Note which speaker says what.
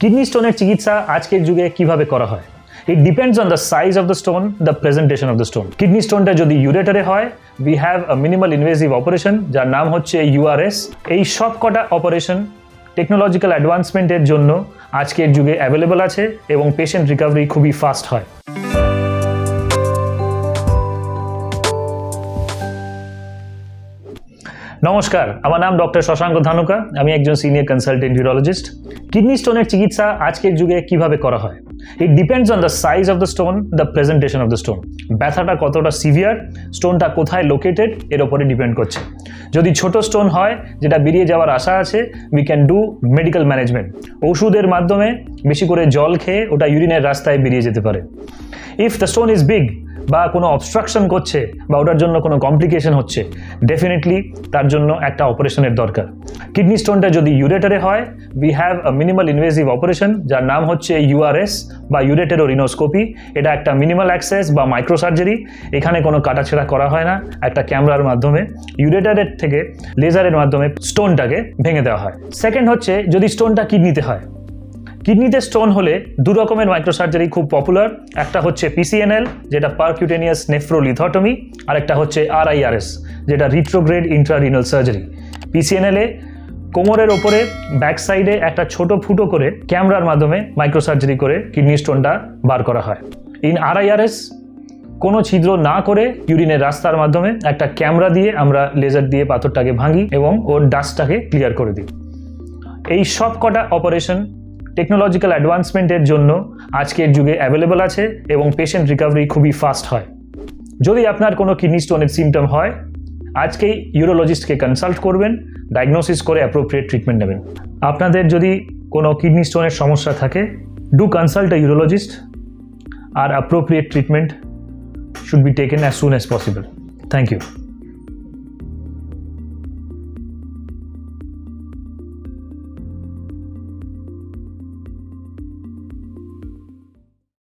Speaker 1: Kidney স্টোনের চিকিৎসা আজকের যুগে কীভাবে করা হয়? It depends on the size of the stone the presentation of the stone kidney স্টোনটা যদি ইউরেটারে হয় we have a minimal invasive operation যার নাম হচ্ছে ইউআরএস এই সব কটা অপারেশন টেকনোলজিক্যাল অ্যাডভান্সমেন্টের জন্য আজকের যুগে অ্যাভেলেবল আছে এবং পেশেন্ট রিকভারি খুবই ফাস্ট হয়। নমস্কার, আমার নাম ডক্টর শশাঙ্ক ধানুকা, আমি একজন সিনিয়র কনসালটেন্ট ইউরোলজিস্ট কিডনি স্টোনের চিকিৎসা আজকের যুগে কীভাবে করা হয়? It depends on the size of the stone the presentation of the stone ব্যথাটা কতটা সিভিয়ার স্টোনটা কোথায় লোকেটেড এর ওপরে ডিপেন্ড করছে। যদি ছোট স্টোন হয়, যেটা বেরিয়ে যাওয়ার আশা আছে we can do medical management ওষুধের মাধ্যমে বেশি করে জল খেয়ে ওটা ইউরিনের রাস্তায় বেরিয়ে যেতে পারে। If the stone is big বা কোনো অবস্ট্রাকশন করছে বা ওটার জন্য কোনো কমপ্লিকেশন হচ্ছে ডেফিনেটলি তার জন্য একটা অপারেশনের দরকার। কিডনি স্টোনটা যদি ইউরেটারে হয় we have a minimal invasive operation যার নাম হচ্ছে ইউআরএস বা ইউরেটেরো রিনোস্কোপি এটা একটা মিনিমাল অ্যাক্সেস বা মাইক্রো সার্জারি এখানে কোনো কাটাছেড়া করা হয় না, একটা ক্যামেরার মাধ্যমে। ইউরেটারের থেকে লেজারের মাধ্যমে স্টোনটাকে ভেঙে দেওয়া হয়। সেকেন্ড হচ্ছে যদি স্টোনটা কিডনিতে হয় কিডনিতে স্টোন হলে দু রকমের মাইক্রোসার্জারি খুব পপুলার একটা হচ্ছে পিসিএনএল যেটা পারকিউটেনিয়াস নেফ্রোলিথটমি আর একটা হচ্ছে আরআইআরএস যেটা রিট্রোগ্রেড ইন্ট্রারিনাল সার্জারি পিসিএনএলে কোমরের ওপরে ব্যাক সাইডে একটা ছোট ফুটো করে ক্যামেরার মাধ্যমে মাইক্রোসার্জারি করে কিডনি স্টোনটা বার করা হয়। ইন আরআইআরএস কোনো ছিদ্র না করে ইউরিনের রাস্তার মাধ্যমে একটা ক্যামেরা দিয়ে আমরা লেজার দিয়ে পাথরটাকে ভাঙি এবং ওর ডাস্টটাকে ক্লিয়ার করে দিই। এই সব কটা অপারেশন টেকনোলজিক্যাল অ্যাডভান্সমেন্টের জন্য আজকের যুগে অ্যাভেলেবল আছে এবং পেশেন্ট রিকভারি খুবই ফাস্ট হয়। যদি আপনার কোনো কিডনি স্টোনের সিমটম হয় আজকেই ইউরোলজিস্টকে কনসাল্ট করবেন ডায়াগনোসিস করে অ্যাপ্রোপ্রিয়েট ট্রিটমেন্ট নেবেন। আপনাদের যদি কোনো কিডনি স্টোনের সমস্যা থাকে do consult a urologist R appropriate treatment should be taken as soon as possible thank you